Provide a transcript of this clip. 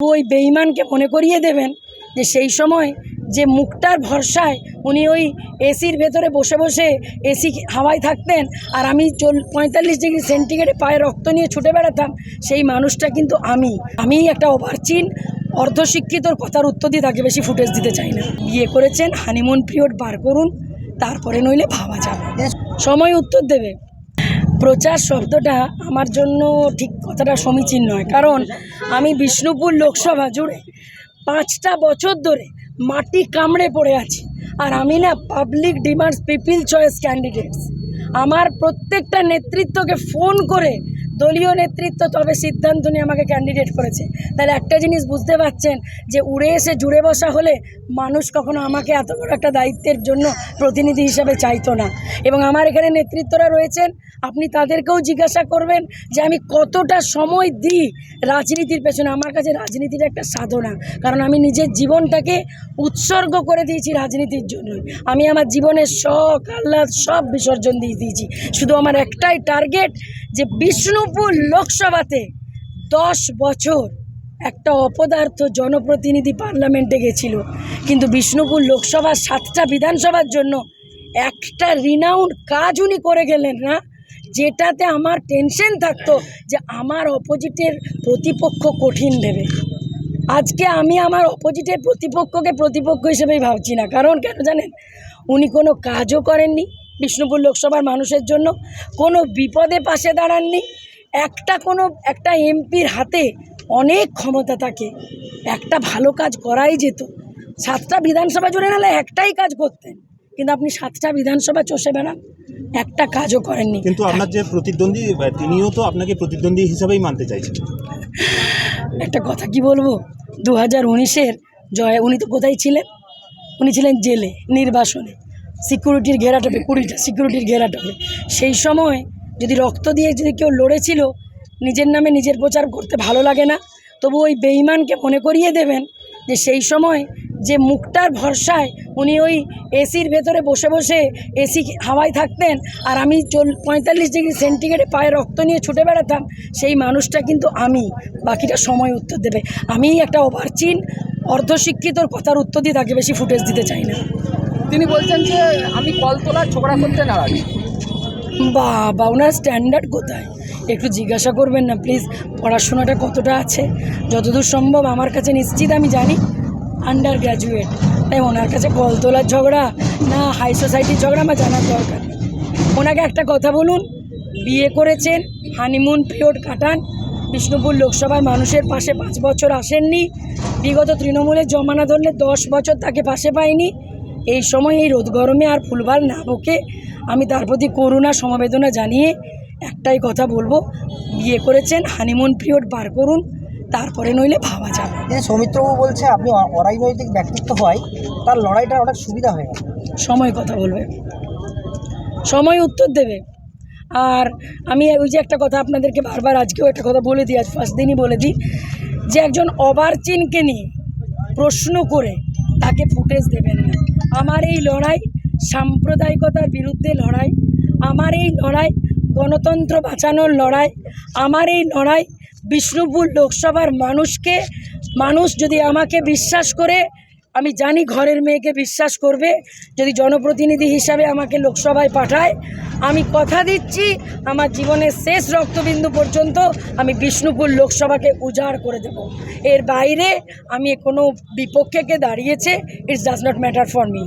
ওই বেইমানকে মনে করিয়ে দেবেন যে সেই সময় যে মুখটার ভরসায় উনি ওই এসির ভেতরে বসে বসে এসি হাওয়ায় থাকতেন আর আমি চল পঁয়তাল্লিশ ডিগ্রি সেন্টিগ্রেডে পায়ে রক্ত নিয়ে ছুটে বেড়াতাম সেই মানুষটা কিন্তু আমি। আমি একটা ওভারচিন অর্ধশিক্ষিতর কথার উত্তর দিয়ে তাকে বেশি ফুটেজ দিতে চাই না। বিয়ে করেছেন হানিমুন পিরিয়ড বার করুন তারপরে নইলে ভাবা যাবে। সময় উত্তর দেবে। প্রচার শব্দটা আমার জন্য ঠিক কথাটা সমীচীন নয়। কারণ আমি বিষ্ণুপুর লোকসভা জুড়ে পাঁচটা বছর ধরে মাটি কামড়ে পড়ে আছি। আর আমি না public demands people choice candidates আমার প্রত্যেকটা নেতৃত্বকে ফোন করে দলীয় নেতৃত্ব তবে সিদ্ধান্ত নিয়ে আমাকে ক্যান্ডিডেট করেছে। তাহলে একটা জিনিস বুঝতে পারছেন যে উড়ে এসে জুড়ে বসা হলে মানুষ কখনো আমাকে এত বড় একটা দায়িত্বের জন্য প্রতিনিধি হিসাবে চাইতো না। এবং আমার এখানে নেতৃত্বরা রয়েছেন, আপনি তাদেরকেও জিজ্ঞাসা করবেন যে আমি কতটা সময় দিই রাজনীতির পেছনে। আমার কাছে রাজনীতির একটা সাধনা, কারণ আমি নিজের জীবনটাকে উৎসর্গ করে দিয়েছি রাজনীতির জন্য আমি আমার জীবনের শখ, আহ্লাদ সব বিসর্জন দিয়ে দিয়েছি। শুধু আমার একটাই টার্গেট যে বিষ্ণুপুর লোকসভাতে দশ বছর একটা অপদার্থ জনপ্রতিনিধি পার্লামেন্টে গেছিল। কিন্তু বিষ্ণুপুর লোকসভার সাতটা বিধানসভার জন্য একটা রিনাউন্ড কাজ উনি করে গেলেন না, যেটাতে আমার টেনশন থাকতো যে আমার অপোজিটের প্রতিপক্ষ কঠিন দেবে। আজকে আমি আমার অপোজিটের প্রতিপক্ষকে প্রতিপক্ষ হিসেবেই ভাবছি না। কারণ কেন জানেন? উনি কোনো কাজও করেননি বিষ্ণুপুর লোকসভার মানুষের জন্য, কোনো বিপদে পাশে দাঁড়াননি একটা কোনো একটা এমপির হাতে অনেক ক্ষমতা থাকে। একটা ভালো কাজ করাই যেত। সাতটা বিধানসভা জুড়ে নাহলে একটাই কাজ করতেন। কিন্তু আপনি সাতটা বিধানসভা চষে বেড়ান একটা কাজও করেননি। কিন্তু আপনার যে প্রতিদ্বন্দ্বী তিনিও তো আপনাকে প্রতিদ্বন্দ্বী হিসাবেই মানতে চাইছেন। একটা কথা কি বলব? দু হাজার উনিশের জয় উনি তো কোথায় ছিলেন? উনি ছিলেন জেলে নির্বাসনে। সিকিউরিটির ঘেরাটোপে কুড়িটা সিকিউরিটির ঘেরাটোপে। সেই সময় যদি রক্ত দিয়ে যদি কেউ লড়েছিল, নিজের নামে নিজের প্রচার করতে ভালো লাগে না, তবু ওই বেইমানকে মনে করিয়ে দেবেন যে সেই সময় যে মুখটার ভরসায় উনি ওই এসির ভেতরে বসে বসে এসি হাওয়ায় থাকতেন, আর আমি চল, পঁয়তাল্লিশ ডিগ্রি সেন্টিগ্রেডে পায়ে রক্ত নিয়ে ছুটে বেড়াতাম, সেই মানুষটা কিন্তু আমি। বাকিটা সময় উত্তর দেবে। আমি একটা ওভারচিন অর্ধশিক্ষিতর কথার উত্তর দিয়ে তাকে বেশি ফুটেজ দিতে চাই না। তিনি বলছেন যে, আমি কলতলা ছোকরা করতে নারাজ। বাবা, ওনার স্ট্যান্ডার্ড কোথায়? একটু জিজ্ঞাসা করবেন না প্লিজ পড়াশোনাটা কতটা আছে? যতদূর সম্ভব আমার কাছে নিশ্চিত, আমি জানি। আন্ডার গ্র্যাজুয়েট তাই ওনার কাছে কল তোলার ঝগড়া না হাই সোসাইটির ঝগড়া, আমার জানার দরকার ওনাকে একটা কথা বলুন। বিয়ে করেছেন হানিমুন পিরিয়ড কাটান। বিষ্ণুপুর লোকসভার মানুষের পাশে পাঁচ বছর আসেননি। বিগত তৃণমূলের জমানা ধরলে দশ বছর তাকে পাশে পাইনি এই সময় এই রোদ গরমে আর ফুলবার না বকে আমি তার প্রতি করুণা সমবেদনা জানিয়ে একটাই কথা বলব। বিয়ে করেছেন হানিমুন পিরিয়ড পার করুন তারপরে নইলে ভাবা যাবে। যে সৌমিত্রবাবু বলছে আপনি অরাজনৈতিক ব্যক্তিত্ব হয় তার লড়াইটা অনেক সুবিধা হয়ে সময় কথা বলবে। সময় উত্তর দেবে। আর আমি ওই যে একটা কথা আপনাদেরকে বারবার আজকেও একটা কথা বলে দিই আজ ফার্স্ট দিনই বলে দিই যে একজন অবারচিনকে নিয়ে প্রশ্ন করে তাকে ফুটেজ দেবেন না। আমার এই লড়াই সাম্প্রদায়িকতার বিরুদ্ধে লড়াই। আমার এই লড়াই গণতন্ত্র বাঁচানোর লড়াই। আমার এই লড়াই বিষ্ণুপুর লোকসভার মানুষকে মানুষ যদি আমাকে বিশ্বাস করে আমি জানি ঘরের মেয়েকে বিশ্বাস করবে, যদি জনপ্রতিনিধি হিসাবে আমাকে লোকসভায় পাঠায়, আমি কথা দিচ্ছি, আমার জীবনের শেষ রক্তবিন্দু পর্যন্ত আমি বিষ্ণুপুর লোকসভাকে উজাড় করে দেব। এর বাইরে আমি কোনো বিপক্ষেকে দাঁড়িয়েছে it's does not matter for me